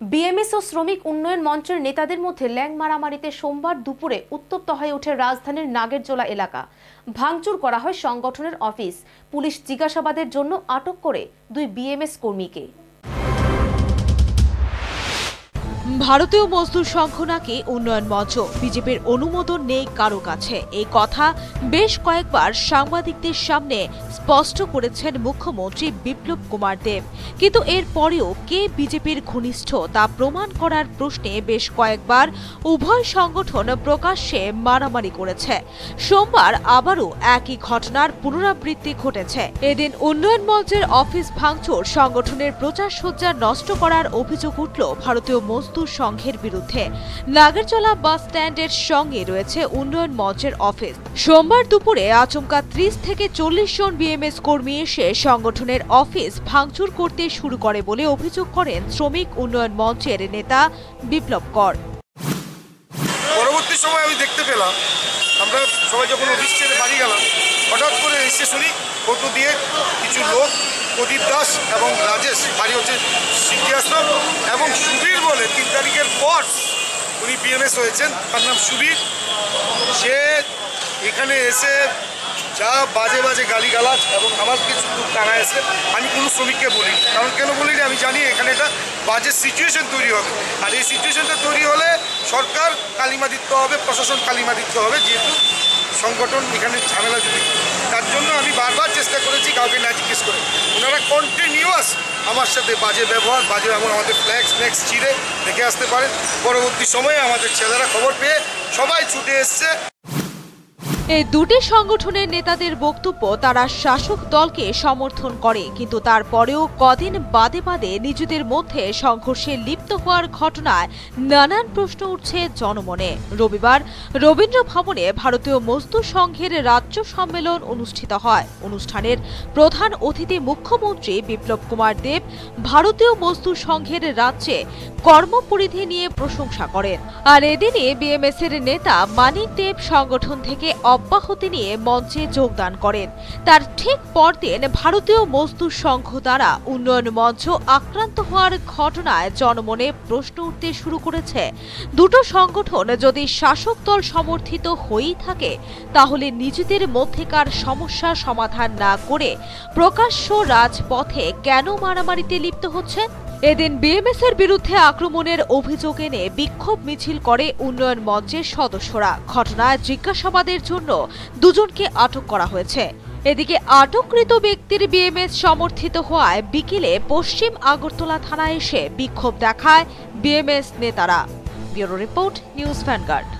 BMS ও শ্রমিক উন্নয়ন মঞ্চের নেতাদের মধ্যে ল্যাং মারামারিতে সোমবার দুপুরে উত্তপ্ত হয়ে ওঠে রাজধানীর নাগেরজোলা এলাকা। ভাঙচুর করা হয় সংগঠনের অফিস। পুলিশ জিজ্ঞাসাবাদের জন্য আটক করে দুই বিএমএস কর্মীকে। ভারতীয় মজদুর সংঘ নাকি উন্নয়ন মঞ্চ? বিজেপির অনুমোদন নেই কারও কাছে। এই কথা বেশ কয়েকবার সাংবাদিকদের সামনে স্পষ্ট করেছেন মুখ্যমন্ত্রী বিপ্লব কুমার দেব। কিন্তু এর পরেও কে বিজেপির ঘনিষ্ঠ তা প্রমাণ করার প্রশ্নে বেশ কয়েকবার উভয় সংগঠন প্রকাশ্যে মারামারি করেছে। সোমবার আবারও একই ঘটনার পুনরাবৃত্তি ঘটেছে। এদিন উন্নয়ন মঞ্চের অফিস ভাঙচুর, সংগঠনের প্রচার সজ্জা নষ্ট করার অভিযোগ উঠল ভারতীয় মজদুর সংঘের বিরুদ্ধে। নাগরচলা বাস স্ট্যান্ডের সঙ্গে রয়েছে উন্নয়ন মঞ্চের অফিস। সোমবার দুপুরে আচমকা ত্রিশ থেকে চল্লিশ জন বিএমএস কর্মী এসে সংগঠনের অফিস ভাঙচুর করতে শুরু করে বলে অভিযোগ করেন শ্রমিক উন্নয়ন মঞ্চের নেতা বিপ্লব কর। পরবর্তী সময় আমি দেখতে পেলাম, আমরা সবাই যখন অফিস ছেড়ে বাড়ি গেলাম, হঠাৎ করে এসে শুনি ফটো দিয়ে কিছু লোক, প্রদীপ দাস এবং বাড়ি হচ্ছে সিটি আশ্রম এবং সুবীর বলে তিন তারিখের পর উনি বিএমএস হয়েছেন। তার নাম সুবীর সে এখানে এসে যা বাজে বাজে গালিগালাজ এবং আমার কিছু টানা এসে আমি কোনো শ্রমিককে বলি কারণ কেন বলি আমি জানি এখানে একটা বাজে সিচুয়েশন তৈরি হবে। আর এই সিচুয়েশনটা তৈরি হলে সরকার কালিমা দিতে হবে, প্রশাসন কালিমা দিতে হবে, যেহেতু সংগঠন এখানে ঝামেলা যদি তার জন্য আমি বারবার চেষ্টা করেছি কাউকে না জিজ্ঞেস করে। ওনারা কন্টিনিউয়াস আমার সাথে বাজে ব্যবহার, বাজে এমন আমাদের ফ্ল্যাক্স ফ্ল্যাক্স চিরে দেখে আসতে পারেন। পরবর্তী সময়ে আমাদের ছেলেরা খবর পেয়ে সবাই ছুটে এসছে। এই দুটি সংগঠনের নেতাদের বক্তব্য তারা শাসক দলকে সমর্থন করে, কিন্তু তারপরেও কদিন বাদে বাদে নিজেদের মধ্যে সংঘর্ষে লিপ্ত হওয়ার ঘটনায় নানান প্রশ্ন উঠছে জনমনে। রবিবার রবীন্দ্র ভবনে ভারতীয় মজদুর সংঘের রাজ্য সম্মেলন অনুষ্ঠিত হয়। অনুষ্ঠানের প্রধান অতিথি মুখ্যমন্ত্রী বিপ্লব কুমার দেব ভারতীয় মজদুর সংঘের রাজ্যে কর্মপরিধি নিয়ে প্রশংসা করেন। আর এদিনে বিএমএস এর নেতা মানিক দেব সংগঠন থেকে অব্যাহতি নিয়ে মঞ্চে যোগদান করেন। তার ঠিক পরদিন ভারতীয় মজদুর সংঘ দ্বারা উন্নয়ন মঞ্চ আক্রান্ত হওয়ার ঘটনায় জনমনে প্রশ্ন উঠতে শুরু করেছে। দুটো সংগঠন যদি শাসক দল সমর্থিত হয়েই থাকে, তাহলে নিজেদের মধ্যেকার সমস্যা সমাধান না করে প্রকাশ্য রাজপথে কেন মারামারিতে লিপ্ত হচ্ছে? এদিন বিএমএস এর বিরুদ্ধে আক্রমণের অভিযোগ এনে বিক্ষোভ মিছিল করে উন্নয়ন মঞ্চের সদস্যরা। ঘটনায় জিজ্ঞাসাবাদের জন্য দুজনকে আটক করা হয়েছে। এদিকে আটককৃত ব্যক্তির বিএমএস সমর্থিত হওয়ায় বিকেলে পশ্চিম আগরতলা থানায় এসে বিক্ষোভ দেখায় বিএমএস নেতারা। Bureau report, news Vanguard.